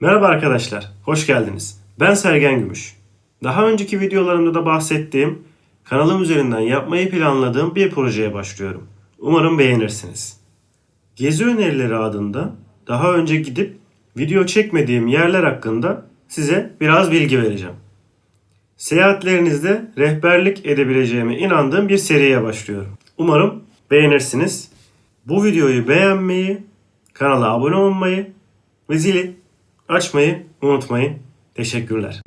Merhaba arkadaşlar, hoş geldiniz. Ben Sergen Gümüş. Daha önceki videolarımda da bahsettiğim, kanalım üzerinden yapmayı planladığım bir projeye başlıyorum. Umarım beğenirsiniz. Gezi önerileri adında daha önce gidip video çekmediğim yerler hakkında size biraz bilgi vereceğim. Seyahatlerinizde rehberlik edebileceğime inandığım bir seriye başlıyorum. Umarım beğenirsiniz. Bu videoyu beğenmeyi, kanala abone olmayı ve zili açmayı unutmayın. Teşekkürler.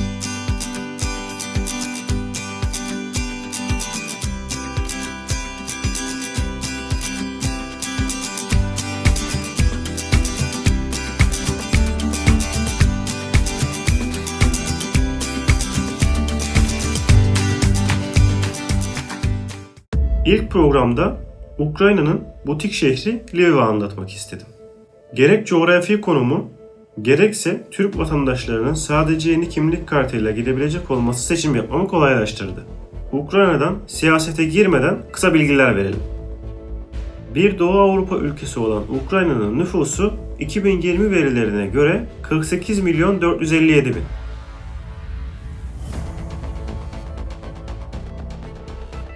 İlk programda Ukrayna'nın butik şehri Lviv'i anlatmak istedim. Gerek coğrafi konumu, gerekse Türk vatandaşlarının sadece yeni kimlik kartıyla gidebilecek olması seçim yapmamı kolaylaştırdı. Ukrayna'dan siyasete girmeden kısa bilgiler verelim. Bir Doğu Avrupa ülkesi olan Ukrayna'nın nüfusu 2020 verilerine göre 48 milyon 457 bin.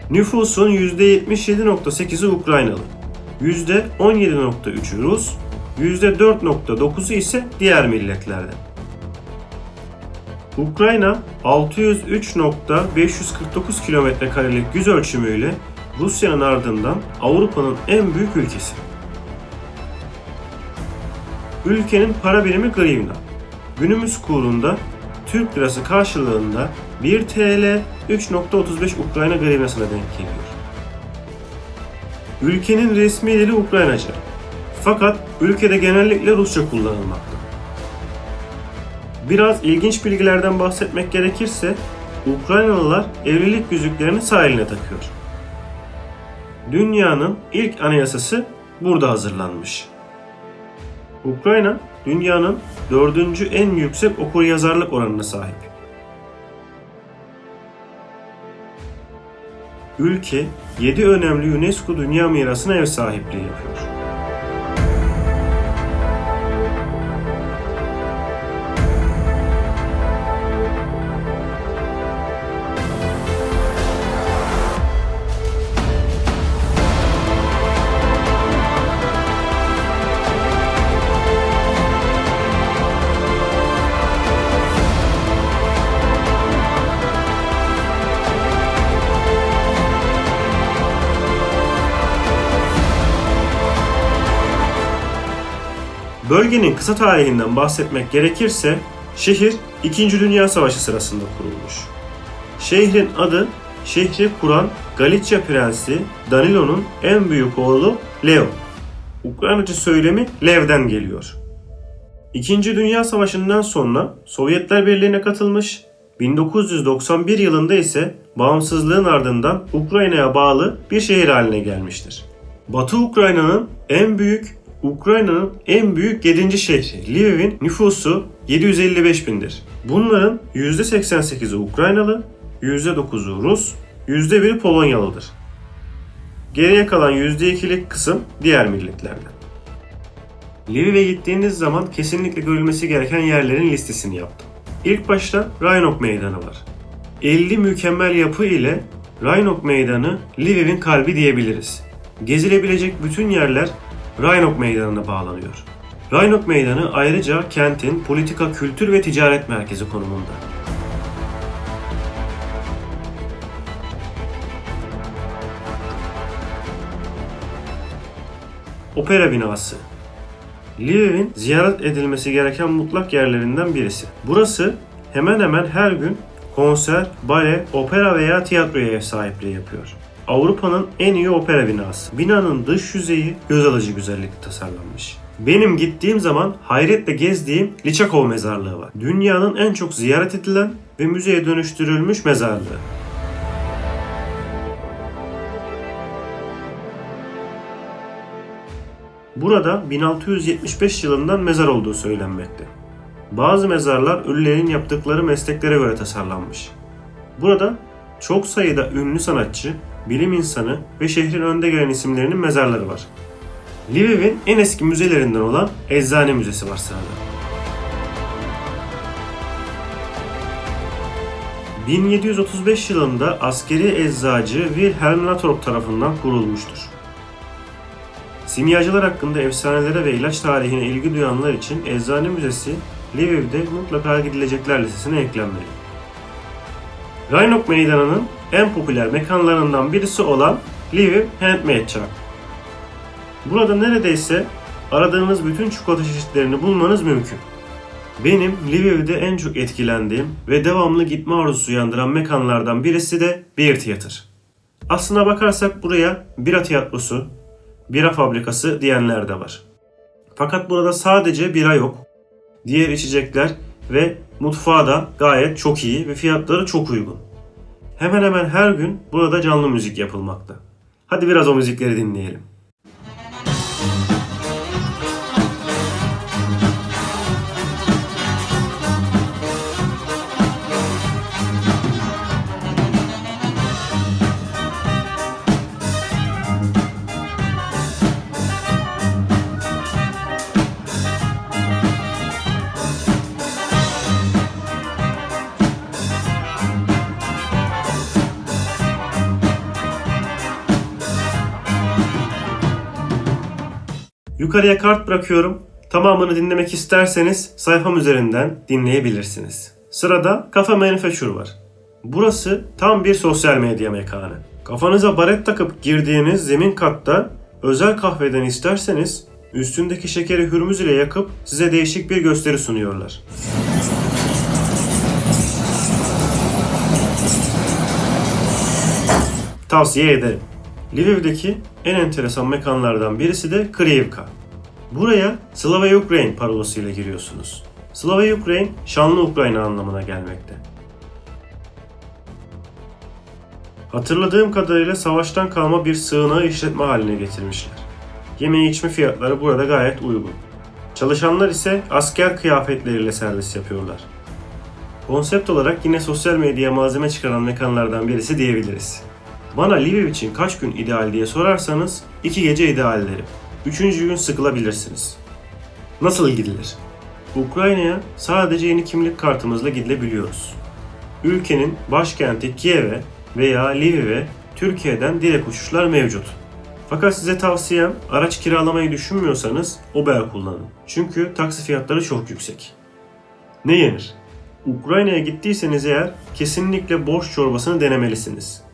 Nüfusun %77.8'i Ukraynalı, %17.3'ü Rus, %4.9'u ise diğer milletlerden. Ukrayna 603.549 kilometre karelik yüz ölçümüyle Rusya'nın ardından Avrupa'nın en büyük ülkesi. Ülkenin para birimi grivna. Günümüz kurunda Türk lirası karşılığında 1 TL 3.35 Ukrayna grivnasına denk geliyor. Ülkenin resmi dili Ukraynaca. Fakat ülkede genellikle Rusça kullanılmakta. Biraz ilginç bilgilerden bahsetmek gerekirse Ukraynalılar evlilik yüzüklerini sağ eline takıyor. Dünyanın ilk anayasası burada hazırlanmış. Ukrayna dünyanın dördüncü en yüksek okuryazarlık oranına sahip. Ülke 7 önemli UNESCO Dünya Mirası'na ev sahipliği yapıyor. Bölgenin kısa tarihinden bahsetmek gerekirse şehir 2. Dünya Savaşı sırasında kurulmuş. Şehrin adı şehri kuran Galicia Prensi Danilo'nun en büyük oğlu Leo. Ukraynaca söylemi Lev'den geliyor. İkinci Dünya Savaşı'ndan sonra Sovyetler Birliği'ne katılmış, 1991 yılında ise bağımsızlığın ardından Ukrayna'ya bağlı bir şehir haline gelmiştir. Batı Ukrayna'nın en büyük Ukrayna'nın en büyük 7. şehri Lviv'in nüfusu 755 bindir. Bunların %88'i Ukraynalı, %9'u Rus, %1'i Polonyalıdır. Geriye kalan %2'lik kısım diğer milletlerden. Lviv'e gittiğiniz zaman kesinlikle görülmesi gereken yerlerin listesini yaptım. İlk başta Raynok Meydanı var. 50 mükemmel yapı ile Raynok Meydanı Lviv'in kalbi diyebiliriz. Gezilebilecek bütün yerler Raynok Meydanı'na bağlanıyor. Raynok Meydanı ayrıca kentin politika, kültür ve ticaret merkezi konumunda. Opera binası. Lviv'in ziyaret edilmesi gereken mutlak yerlerinden birisi. Burası hemen hemen her gün konser, bale, opera veya tiyatroya ev sahipliği yapıyor. Avrupa'nın en iyi opera binası. Binanın dış yüzeyi göz alıcı güzellikle tasarlanmış. Benim gittiğim zaman hayretle gezdiğim Lichakov mezarlığı var. Dünyanın en çok ziyaret edilen ve müzeye dönüştürülmüş mezarlığı. Burada 1675 yılından mezar olduğu söylenmekte. Bazı mezarlar ölülerin yaptıkları mesleklere göre tasarlanmış. Burada çok sayıda ünlü sanatçı, bilim insanı ve şehrin önde gelen isimlerinin mezarları var. Lviv'in en eski müzelerinden olan Eczane Müzesi var sırada. 1735 yılında askeri eczacı Wilhelm Latorp tarafından kurulmuştur. Simyacılar hakkında efsanelere ve ilaç tarihine ilgi duyanlar için Eczane Müzesi Lviv'de mutlaka gidilecekler listesine eklenmeli. Raynok Meydanı'nın en popüler mekanlarından birisi olan Lviv Handmade Shop. Burada neredeyse aradığınız bütün çikolata çeşitlerini bulmanız mümkün. Benim Lviv'de en çok etkilendiğim ve devamlı gitme arzusu uyandıran mekanlardan birisi de Beer Theater. Aslına bakarsak buraya bira tiyatrosu, bira fabrikası diyenler de var. Fakat burada sadece bira yok. Diğer içecekler ve mutfağı da gayet çok iyi ve fiyatları çok uygun. Hemen hemen her gün burada canlı müzik yapılmakta. Hadi biraz o müzikleri dinleyelim. Yukarıya kart bırakıyorum. Tamamını dinlemek isterseniz sayfam üzerinden dinleyebilirsiniz. Sırada Kafa Manufacture var. Burası tam bir sosyal medya mekanı. Kafanıza baret takıp girdiğiniz zemin katta özel kahveden isterseniz üstündeki şekeri hürmüz ile yakıp size değişik bir gösteri sunuyorlar. Tavsiye ederim. Lviv'deki en enteresan mekanlardan birisi de Kriyevka. Buraya Slava Ukraine parolasıyla giriyorsunuz. Slava Ukraine, şanlı Ukrayna anlamına gelmekte. Hatırladığım kadarıyla savaştan kalma bir sığınağı işletme haline getirmişler. Yeme içme fiyatları burada gayet uygun. Çalışanlar ise asker kıyafetleriyle servis yapıyorlar. Konsept olarak yine sosyal medyaya malzeme çıkaran mekanlardan birisi diyebiliriz. Bana Lviv için kaç gün ideal diye sorarsanız iki gece ideal derim. Üçüncü gün sıkılabilirsiniz. Nasıl gidilir? Ukrayna'ya sadece yeni kimlik kartımızla gidilebiliyoruz. Ülkenin başkenti Kiev'e veya Lviv'e Türkiye'den direkt uçuşlar mevcut. Fakat size tavsiyem araç kiralamayı düşünmüyorsanız Uber kullanın. Çünkü taksi fiyatları çok yüksek. Ne yenir? Ukrayna'ya gittiyseniz eğer kesinlikle borç çorbasını denemelisiniz.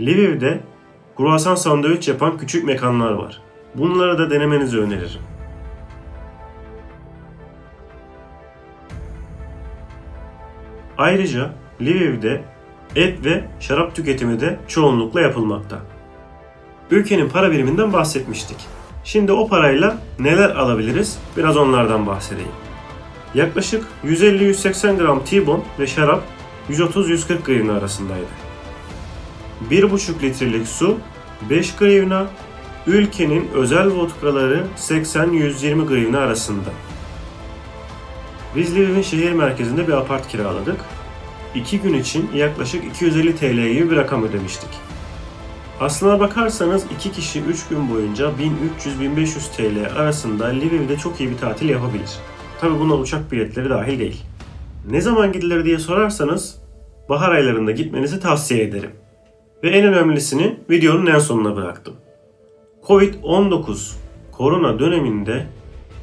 Lviv'de kruvasan sandviç yapan küçük mekanlar var. Bunları da denemenizi öneririm. Ayrıca Lviv'de et ve şarap tüketimi de çoğunlukla yapılmakta. Ülkenin para biriminden bahsetmiştik. Şimdi o parayla neler alabiliriz? Biraz onlardan bahsedeyim. Yaklaşık 150-180 gram T-bone ve şarap 130-140 grivna arasındaydı. 1,5 litrelik su 5 grivna, ülkenin özel vodkaları 80-120 grivna arasında. Biz Lviv'in şehir merkezinde bir apart kiraladık. 2 gün için yaklaşık 250 TL gibi bir rakam ödemiştik. Aslına bakarsanız 2 kişi 3 gün boyunca 1300-1500 TL arasında Lviv'de çok iyi bir tatil yapabilir. Tabi buna uçak biletleri dahil değil. Ne zaman gidilir diye sorarsanız bahar aylarında gitmenizi tavsiye ederim. Ve en önemlisini videonun en sonuna bıraktım. Covid-19 korona döneminde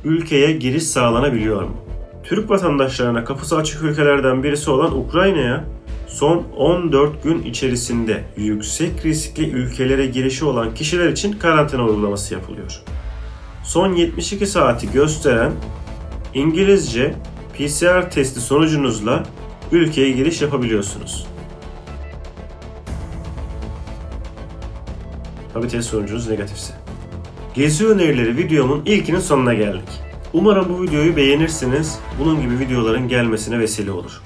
ülkeye giriş sağlanabiliyor mu? Türk vatandaşlarına kapısı açık ülkelerden birisi olan Ukrayna'ya son 14 gün içerisinde yüksek riskli ülkelere girişi olan kişiler için karantina uygulaması yapılıyor. Son 72 saati gösteren İngilizce PCR testi sonucunuzla ülkeye giriş yapabiliyorsunuz. Tabi test sonucunuz negatifse. Gezi önerileri videomun ilkinin sonuna geldik. Umarım bu videoyu beğenirsiniz. Bunun gibi videoların gelmesine vesile olur.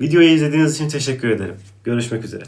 Videoyu izlediğiniz için teşekkür ederim. Görüşmek üzere.